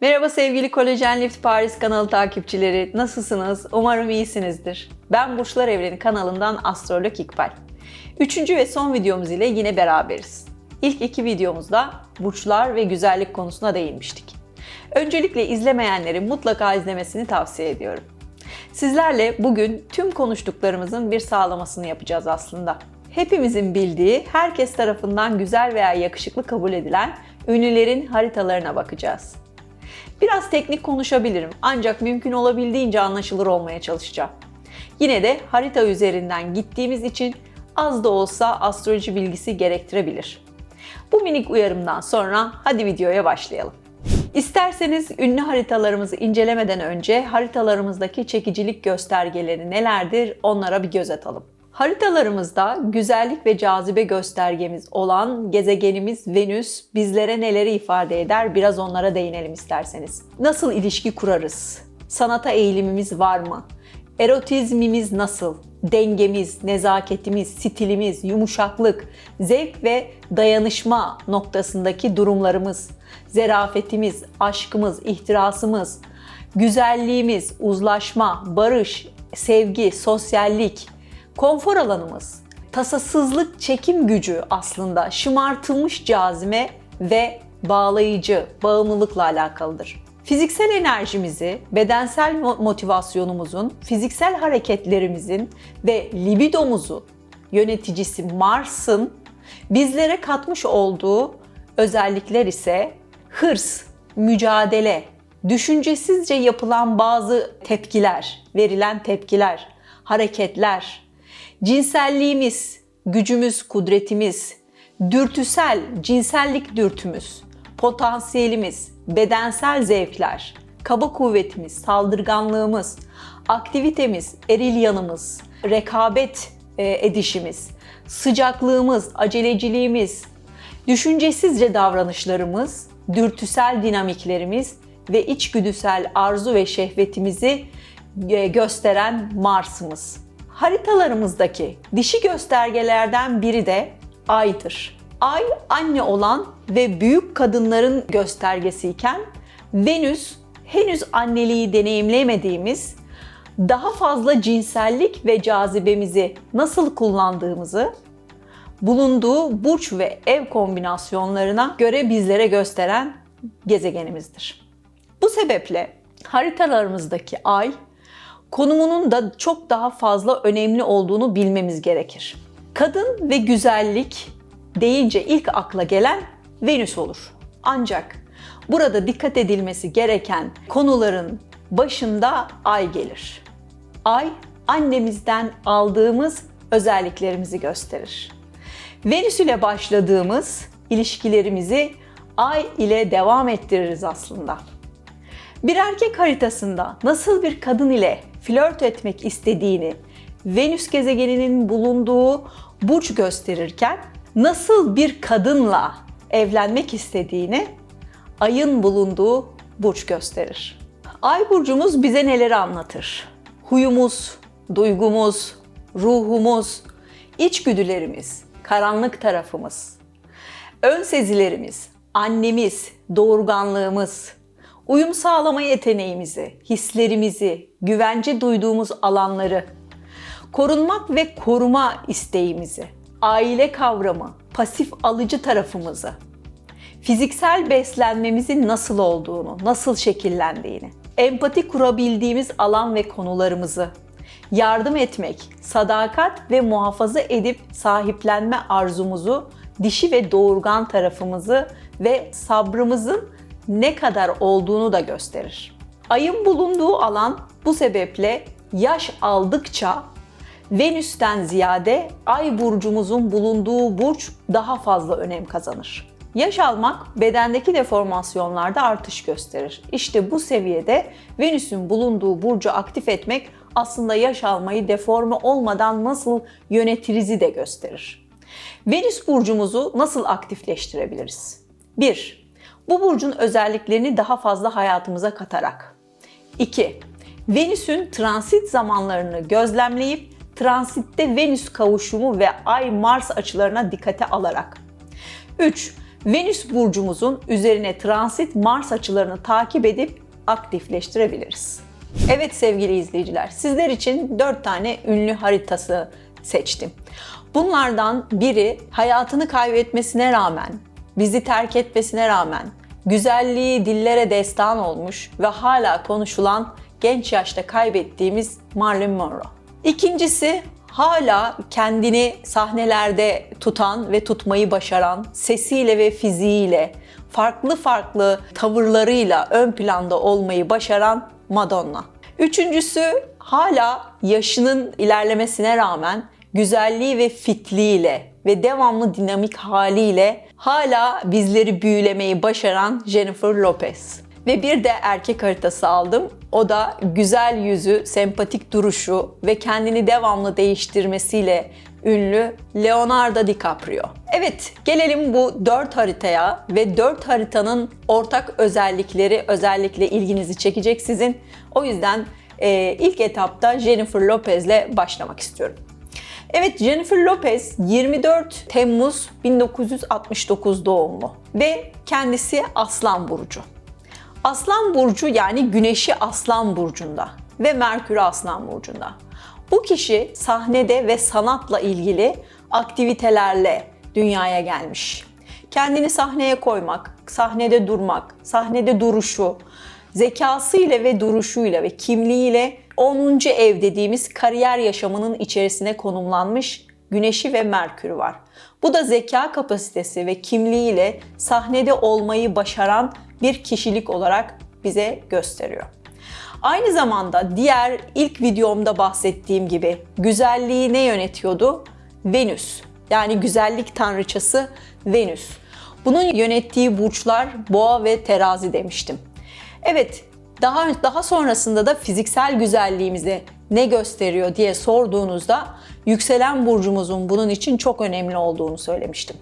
Merhaba sevgili Kolajen Lift Paris kanalı takipçileri. Nasılsınız? Umarım iyisinizdir. Ben Burçlar Evreni kanalından Astrolog İkbal. Üçüncü ve son videomuz ile yine beraberiz. İlk iki videomuzda burçlar ve güzellik konusuna değinmiştik. Öncelikle izlemeyenlerin mutlaka izlemesini tavsiye ediyorum. Sizlerle bugün tüm konuştuklarımızın bir sağlamasını yapacağız aslında. Hepimizin bildiği, herkes tarafından güzel veya yakışıklı kabul edilen ünlülerin haritalarına bakacağız. Biraz teknik konuşabilirim ancak mümkün olabildiğince anlaşılır olmaya çalışacağım. Yine de harita üzerinden gittiğimiz için az da olsa astroloji bilgisi gerektirebilir. Bu minik uyarımdan sonra hadi videoya başlayalım. İsterseniz ünlü haritalarımızı incelemeden önce haritalarımızdaki çekicilik göstergeleri nelerdir onlara bir göz atalım. Haritalarımızda güzellik ve cazibe göstergemiz olan gezegenimiz Venüs bizlere neleri ifade eder biraz onlara değinelim isterseniz. Nasıl ilişki kurarız? Sanata eğilimimiz var mı? Erotizmimiz nasıl? Dengemiz, nezaketimiz, stilimiz, yumuşaklık, zevk ve dayanışma noktasındaki durumlarımız, zerafetimiz, aşkımız, ihtirasımız, güzelliğimiz, uzlaşma, barış, sevgi, sosyallik, konfor alanımız, tasasızlık, çekim gücü aslında şımartılmış cazime ve bağlayıcı, bağımlılıkla alakalıdır. Fiziksel enerjimizi, bedensel motivasyonumuzun, fiziksel hareketlerimizin ve libidomuzu yöneticisi Mars'ın bizlere katmış olduğu özellikler ise hırs, mücadele, düşüncesizce yapılan bazı tepkiler, verilen tepkiler, hareketler, cinselliğimiz, gücümüz, kudretimiz, dürtüsel, cinsellik dürtümüz, potansiyelimiz, bedensel zevkler, kaba kuvvetimiz, saldırganlığımız, aktivitemiz, eril yanımız, rekabet e, edişimiz, sıcaklığımız, aceleciliğimiz, düşüncesizce davranışlarımız, dürtüsel dinamiklerimiz ve içgüdüsel arzu ve şehvetimizi e, gösteren Mars'ımız. Haritalarımızdaki dişi göstergelerden biri de Ay'dır. Ay anne olan ve büyük kadınların göstergesiyken Venüs henüz anneliği deneyimlemediğimiz daha fazla cinsellik ve cazibemizi nasıl kullandığımızı bulunduğu burç ve ev kombinasyonlarına göre bizlere gösteren gezegenimizdir. Bu sebeple haritalarımızdaki ay konumunun da çok daha fazla önemli olduğunu bilmemiz gerekir. Kadın ve güzellik deyince ilk akla gelen Venüs olur. Ancak burada dikkat edilmesi gereken konuların başında ay gelir. Ay annemizden aldığımız özelliklerimizi gösterir. Venüs ile başladığımız ilişkilerimizi ay ile devam ettiririz aslında. Bir erkek haritasında nasıl bir kadın ile flört etmek istediğini Venüs gezegeninin bulunduğu burç gösterirken nasıl bir kadınla evlenmek istediğini ayın bulunduğu burç gösterir. Ay burcumuz bize neleri anlatır? Huyumuz, duygumuz, ruhumuz, içgüdülerimiz, karanlık tarafımız, ön sezilerimiz, annemiz, doğurganlığımız, uyum sağlama yeteneğimizi, hislerimizi, güvence duyduğumuz alanları, korunmak ve koruma isteğimizi, aile kavramı, pasif alıcı tarafımızı, fiziksel beslenmemizin nasıl olduğunu, nasıl şekillendiğini, empati kurabildiğimiz alan ve konularımızı, yardım etmek, sadakat ve muhafaza edip sahiplenme arzumuzu, dişi ve doğurgan tarafımızı ve sabrımızın ne kadar olduğunu da gösterir. Ayın bulunduğu alan bu sebeple yaş aldıkça Venüs'ten ziyade Ay burcumuzun bulunduğu burç daha fazla önem kazanır. Yaş almak bedendeki deformasyonlarda artış gösterir. İşte bu seviyede Venüs'ün bulunduğu burcu aktif etmek aslında yaş almayı deforme olmadan nasıl yönetirizi de gösterir. Venüs burcumuzu nasıl aktifleştirebiliriz? 1. Bu burcun özelliklerini daha fazla hayatımıza katarak. 2. Venüs'ün transit zamanlarını gözlemleyip transitte Venüs kavuşumu ve Ay-Mars açılarına dikkate alarak. 3. Venüs burcumuzun üzerine transit Mars açılarını takip edip aktifleştirebiliriz. Evet sevgili izleyiciler, sizler için 4 tane ünlü haritası seçtim. Bunlardan biri hayatını kaybetmesine rağmen, bizi terk etmesine rağmen güzelliği dillere destan olmuş ve hala konuşulan genç yaşta kaybettiğimiz Marilyn Monroe. İkincisi hala kendini sahnelerde tutan ve tutmayı başaran sesiyle ve fiziğiyle farklı farklı tavırlarıyla ön planda olmayı başaran Madonna. Üçüncüsü hala yaşının ilerlemesine rağmen güzelliği ve fitliğiyle ve devamlı dinamik haliyle hala bizleri büyülemeyi başaran Jennifer Lopez. Ve bir de erkek haritası aldım. O da güzel yüzü, sempatik duruşu ve kendini devamlı değiştirmesiyle ünlü Leonardo DiCaprio. Evet, gelelim bu dört haritaya ve dört haritanın ortak özellikleri özellikle ilginizi çekecek sizin. O yüzden e, ilk etapta Jennifer Lopez'le başlamak istiyorum. Evet Jennifer Lopez 24 Temmuz 1969 doğumlu ve kendisi Aslan burcu. Aslan burcu yani Güneşi Aslan burcunda ve Merkür Aslan burcunda. Bu kişi sahnede ve sanatla ilgili aktivitelerle dünyaya gelmiş. Kendini sahneye koymak, sahnede durmak, sahnede duruşu, zekasıyla ve duruşuyla ve kimliğiyle 10. ev dediğimiz kariyer yaşamının içerisine konumlanmış Güneşi ve Merkür var. Bu da zeka kapasitesi ve kimliğiyle sahnede olmayı başaran bir kişilik olarak bize gösteriyor. Aynı zamanda diğer ilk videomda bahsettiğim gibi güzelliği ne yönetiyordu? Venüs. Yani güzellik tanrıçası Venüs. Bunun yönettiği burçlar Boğa ve Terazi demiştim. Evet, daha daha sonrasında da fiziksel güzelliğimizi ne gösteriyor diye sorduğunuzda yükselen burcumuzun bunun için çok önemli olduğunu söylemiştim.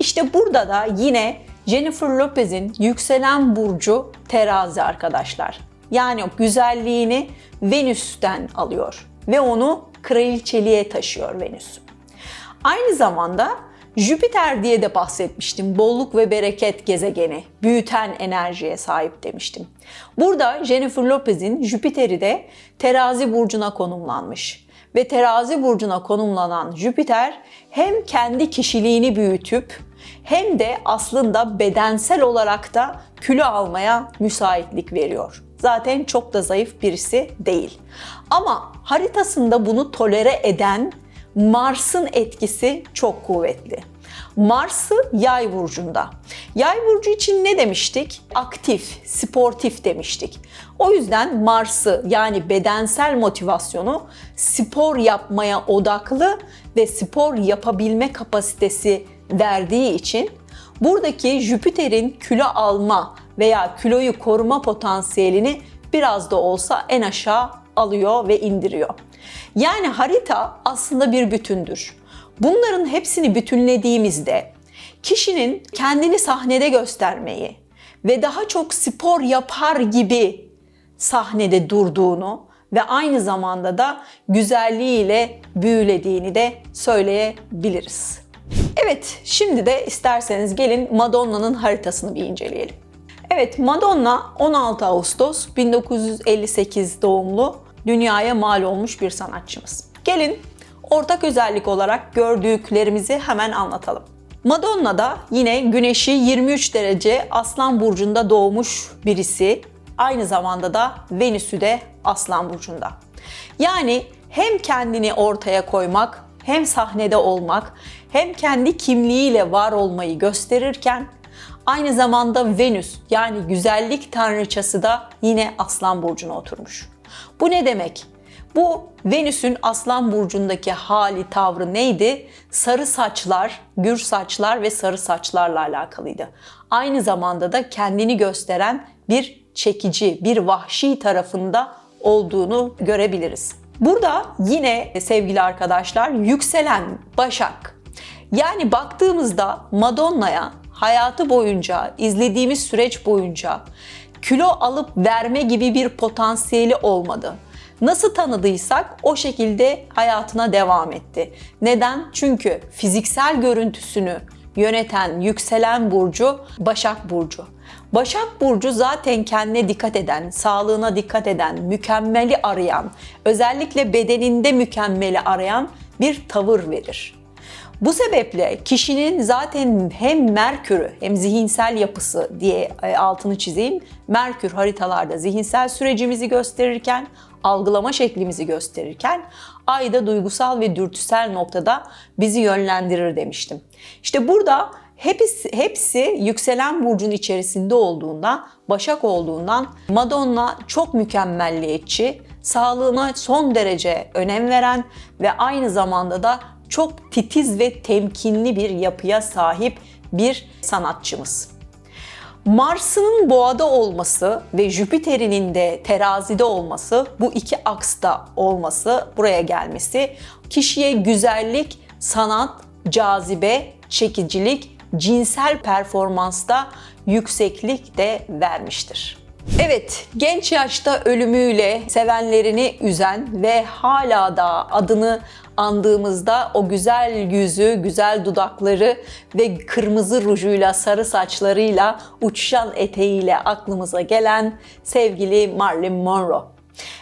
İşte burada da yine Jennifer Lopez'in yükselen burcu terazi arkadaşlar. Yani güzelliğini Venüs'ten alıyor ve onu kraliçeliğe taşıyor Venüs. Aynı zamanda Jüpiter diye de bahsetmiştim. Bolluk ve bereket gezegeni, büyüten enerjiye sahip demiştim. Burada Jennifer Lopez'in Jüpiter'i de terazi burcuna konumlanmış. Ve terazi burcuna konumlanan Jüpiter hem kendi kişiliğini büyütüp hem de aslında bedensel olarak da kilo almaya müsaitlik veriyor. Zaten çok da zayıf birisi değil. Ama haritasında bunu tolere eden Mars'ın etkisi çok kuvvetli. Mars'ı yay burcunda. Yay burcu için ne demiştik? Aktif, sportif demiştik. O yüzden Mars'ı yani bedensel motivasyonu spor yapmaya odaklı ve spor yapabilme kapasitesi verdiği için buradaki Jüpiter'in kilo alma veya kiloyu koruma potansiyelini biraz da olsa en aşağı alıyor ve indiriyor. Yani harita aslında bir bütündür. Bunların hepsini bütünlediğimizde kişinin kendini sahnede göstermeyi ve daha çok spor yapar gibi sahnede durduğunu ve aynı zamanda da güzelliğiyle büyülediğini de söyleyebiliriz. Evet, şimdi de isterseniz gelin Madonna'nın haritasını bir inceleyelim. Evet, Madonna 16 Ağustos 1958 doğumlu dünyaya mal olmuş bir sanatçımız. Gelin ortak özellik olarak gördüklerimizi hemen anlatalım. Madonna da yine güneşi 23 derece Aslan burcunda doğmuş birisi. Aynı zamanda da Venüs'ü de Aslan burcunda. Yani hem kendini ortaya koymak, hem sahnede olmak, hem kendi kimliğiyle var olmayı gösterirken aynı zamanda Venüs yani güzellik tanrıçası da yine Aslan burcuna oturmuş. Bu ne demek? Bu Venüs'ün Aslan burcundaki hali, tavrı neydi? Sarı saçlar, gür saçlar ve sarı saçlarla alakalıydı. Aynı zamanda da kendini gösteren bir çekici, bir vahşi tarafında olduğunu görebiliriz. Burada yine sevgili arkadaşlar yükselen Başak. Yani baktığımızda Madonna'ya hayatı boyunca, izlediğimiz süreç boyunca kilo alıp verme gibi bir potansiyeli olmadı. Nasıl tanıdıysak o şekilde hayatına devam etti. Neden? Çünkü fiziksel görüntüsünü yöneten yükselen burcu Başak Burcu. Başak Burcu zaten kendine dikkat eden, sağlığına dikkat eden, mükemmeli arayan, özellikle bedeninde mükemmeli arayan bir tavır verir. Bu sebeple kişinin zaten hem Merkür'ü hem zihinsel yapısı diye e, altını çizeyim. Merkür haritalarda zihinsel sürecimizi gösterirken, algılama şeklimizi gösterirken, ay da duygusal ve dürtüsel noktada bizi yönlendirir demiştim. İşte burada hepsi, hepsi yükselen burcun içerisinde olduğundan, Başak olduğundan Madonna çok mükemmelliyetçi, sağlığına son derece önem veren ve aynı zamanda da çok titiz ve temkinli bir yapıya sahip bir sanatçımız. Mars'ın boğada olması ve Jüpiter'inin de terazide olması, bu iki aksta olması, buraya gelmesi kişiye güzellik, sanat, cazibe, çekicilik, cinsel performansta yükseklik de vermiştir. Evet, genç yaşta ölümüyle sevenlerini üzen ve hala da adını andığımızda o güzel yüzü, güzel dudakları ve kırmızı rujuyla, sarı saçlarıyla, uçuşan eteğiyle aklımıza gelen sevgili Marilyn Monroe.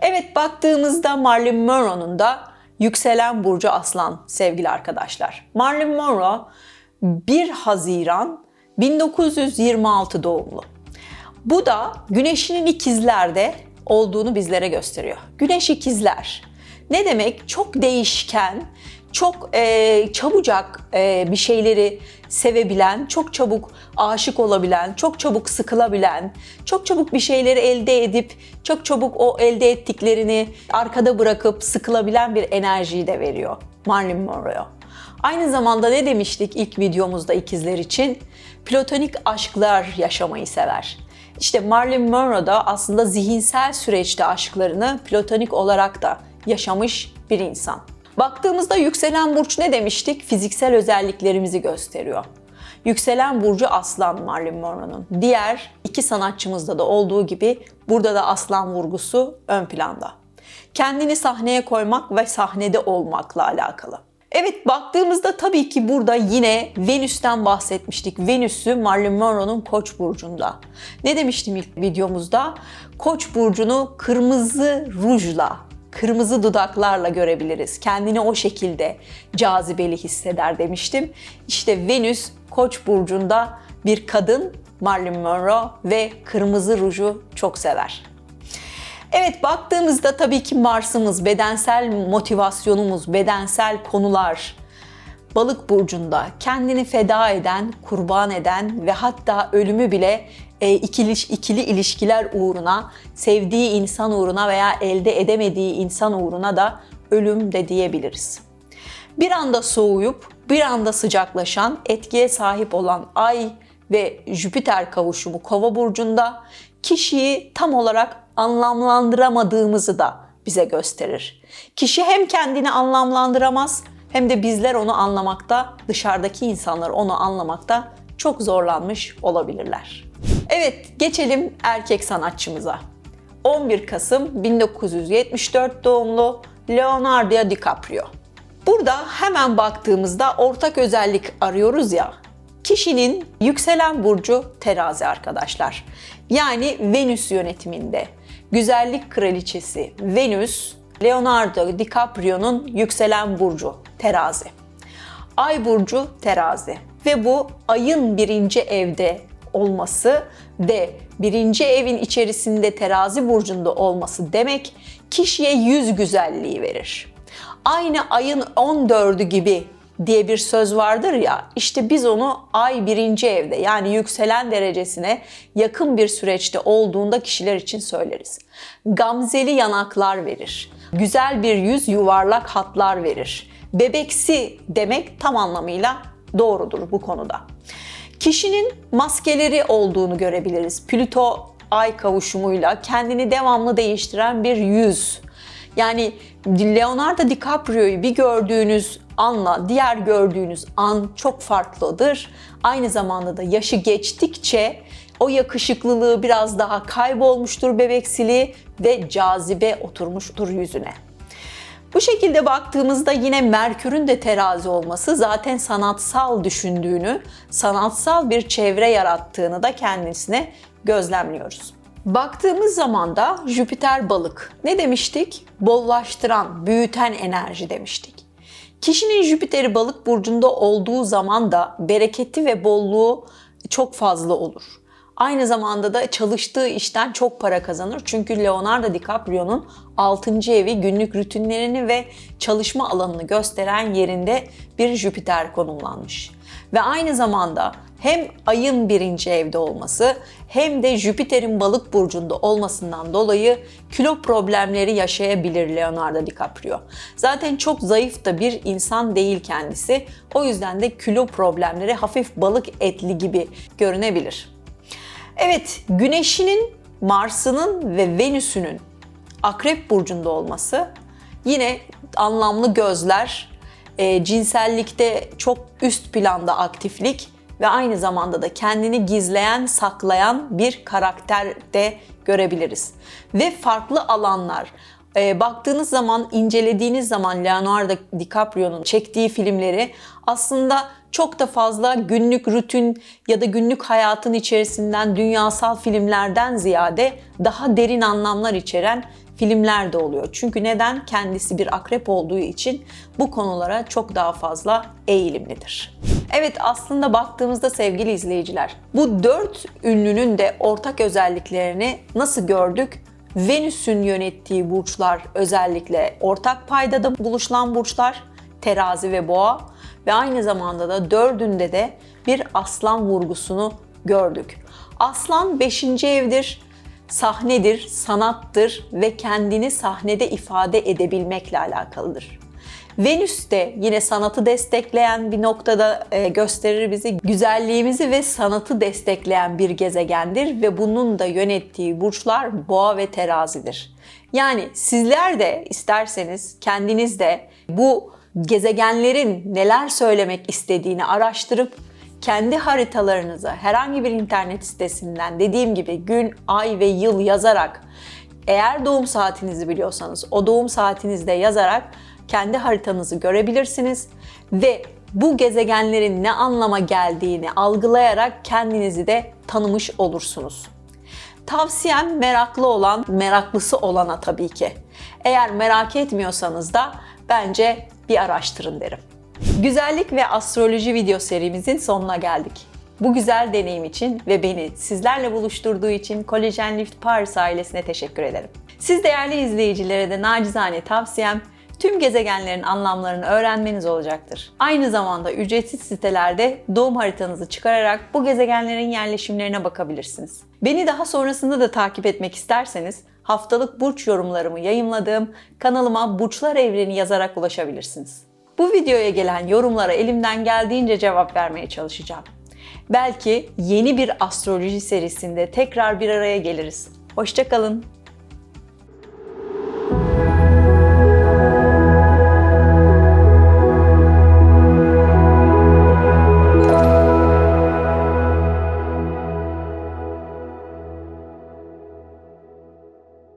Evet, baktığımızda Marilyn Monroe'nun da yükselen burcu aslan sevgili arkadaşlar. Marilyn Monroe 1 Haziran 1926 doğumlu. Bu da güneşinin ikizlerde olduğunu bizlere gösteriyor. Güneş ikizler. Ne demek? Çok değişken, çok e, çabucak e, bir şeyleri sevebilen, çok çabuk aşık olabilen, çok çabuk sıkılabilen, çok çabuk bir şeyleri elde edip çok çabuk o elde ettiklerini arkada bırakıp sıkılabilen bir enerjiyi de veriyor Marilyn Monroe. Aynı zamanda ne demiştik ilk videomuzda ikizler için? Platonik aşklar yaşamayı sever. İşte Marilyn Monroe da aslında zihinsel süreçte aşklarını platonik olarak da yaşamış bir insan. Baktığımızda yükselen burç ne demiştik? Fiziksel özelliklerimizi gösteriyor. Yükselen burcu aslan Marilyn Monroe'nun. Diğer iki sanatçımızda da olduğu gibi burada da aslan vurgusu ön planda. Kendini sahneye koymak ve sahnede olmakla alakalı. Evet baktığımızda tabii ki burada yine Venüs'ten bahsetmiştik. Venüs'ü Marilyn Monroe'nun Koç burcunda. Ne demiştim ilk videomuzda? Koç burcunu kırmızı rujla, kırmızı dudaklarla görebiliriz. Kendini o şekilde cazibeli hisseder demiştim. İşte Venüs Koç burcunda bir kadın Marilyn Monroe ve kırmızı ruju çok sever. Evet baktığımızda tabii ki Mars'ımız, bedensel motivasyonumuz, bedensel konular, Balık burcunda kendini feda eden, kurban eden ve hatta ölümü bile ikili, ikili ilişkiler uğruna, sevdiği insan uğruna veya elde edemediği insan uğruna da ölüm de diyebiliriz. Bir anda soğuyup bir anda sıcaklaşan, etkiye sahip olan Ay ve Jüpiter kavuşumu Kova burcunda kişiyi tam olarak anlamlandıramadığımızı da bize gösterir. Kişi hem kendini anlamlandıramaz hem de bizler onu anlamakta, dışarıdaki insanlar onu anlamakta çok zorlanmış olabilirler. Evet, geçelim erkek sanatçımıza. 11 Kasım 1974 doğumlu Leonardo DiCaprio. Burada hemen baktığımızda ortak özellik arıyoruz ya. Kişinin yükselen burcu terazi arkadaşlar. Yani Venüs yönetiminde. Güzellik kraliçesi Venüs, Leonardo DiCaprio'nun yükselen burcu terazi. Ay burcu terazi ve bu ayın birinci evde olması ve birinci evin içerisinde terazi burcunda olması demek kişiye yüz güzelliği verir. Aynı ayın 14'ü gibi diye bir söz vardır ya işte biz onu ay birinci evde yani yükselen derecesine yakın bir süreçte olduğunda kişiler için söyleriz. Gamzeli yanaklar verir. Güzel bir yüz yuvarlak hatlar verir. Bebeksi demek tam anlamıyla doğrudur bu konuda. Kişinin maskeleri olduğunu görebiliriz. Plüto ay kavuşumuyla kendini devamlı değiştiren bir yüz. Yani Leonardo DiCaprio'yu bir gördüğünüz anla diğer gördüğünüz an çok farklıdır. Aynı zamanda da yaşı geçtikçe o yakışıklılığı biraz daha kaybolmuştur bebeksiliği ve cazibe oturmuştur yüzüne. Bu şekilde baktığımızda yine Merkür'ün de terazi olması zaten sanatsal düşündüğünü, sanatsal bir çevre yarattığını da kendisine gözlemliyoruz. Baktığımız zaman da Jüpiter balık. Ne demiştik? Bollaştıran, büyüten enerji demiştik. Kişinin Jüpiter'i balık burcunda olduğu zaman da bereketi ve bolluğu çok fazla olur. Aynı zamanda da çalıştığı işten çok para kazanır. Çünkü Leonardo DiCaprio'nun 6. evi günlük rutinlerini ve çalışma alanını gösteren yerinde bir Jüpiter konumlanmış. Ve aynı zamanda hem ayın birinci evde olması hem de Jüpiter'in balık burcunda olmasından dolayı kilo problemleri yaşayabilir Leonardo DiCaprio. Zaten çok zayıf da bir insan değil kendisi. O yüzden de kilo problemleri hafif balık etli gibi görünebilir. Evet, Güneş'inin, Mars'ının ve Venüs'ünün Akrep burcunda olması yine anlamlı gözler, e, cinsellikte çok üst planda aktiflik ve aynı zamanda da kendini gizleyen, saklayan bir karakter de görebiliriz. Ve farklı alanlar, e, baktığınız zaman, incelediğiniz zaman Leonardo DiCaprio'nun çektiği filmleri aslında çok da fazla günlük rutin ya da günlük hayatın içerisinden dünyasal filmlerden ziyade daha derin anlamlar içeren filmler de oluyor. Çünkü neden? Kendisi bir akrep olduğu için bu konulara çok daha fazla eğilimlidir. Evet aslında baktığımızda sevgili izleyiciler bu dört ünlünün de ortak özelliklerini nasıl gördük? Venüs'ün yönettiği burçlar özellikle ortak paydada buluşulan burçlar terazi ve boğa ve aynı zamanda da dördünde de bir aslan vurgusunu gördük. Aslan 5. evdir, sahnedir, sanattır ve kendini sahnede ifade edebilmekle alakalıdır. Venüs de yine sanatı destekleyen bir noktada e, gösterir bizi. Güzelliğimizi ve sanatı destekleyen bir gezegendir ve bunun da yönettiği burçlar boğa ve terazidir. Yani sizler de isterseniz kendiniz de bu gezegenlerin neler söylemek istediğini araştırıp kendi haritalarınızı herhangi bir internet sitesinden dediğim gibi gün, ay ve yıl yazarak eğer doğum saatinizi biliyorsanız o doğum saatinizde yazarak kendi haritanızı görebilirsiniz ve bu gezegenlerin ne anlama geldiğini algılayarak kendinizi de tanımış olursunuz. Tavsiyem meraklı olan, meraklısı olana tabii ki. Eğer merak etmiyorsanız da bence bir araştırın derim. Güzellik ve astroloji video serimizin sonuna geldik. Bu güzel deneyim için ve beni sizlerle buluşturduğu için Collagen Lift Paris ailesine teşekkür ederim. Siz değerli izleyicilere de nacizane tavsiyem tüm gezegenlerin anlamlarını öğrenmeniz olacaktır. Aynı zamanda ücretsiz sitelerde doğum haritanızı çıkararak bu gezegenlerin yerleşimlerine bakabilirsiniz. Beni daha sonrasında da takip etmek isterseniz haftalık burç yorumlarımı yayımladığım kanalıma Burçlar Evreni yazarak ulaşabilirsiniz. Bu videoya gelen yorumlara elimden geldiğince cevap vermeye çalışacağım. Belki yeni bir astroloji serisinde tekrar bir araya geliriz. Hoşçakalın.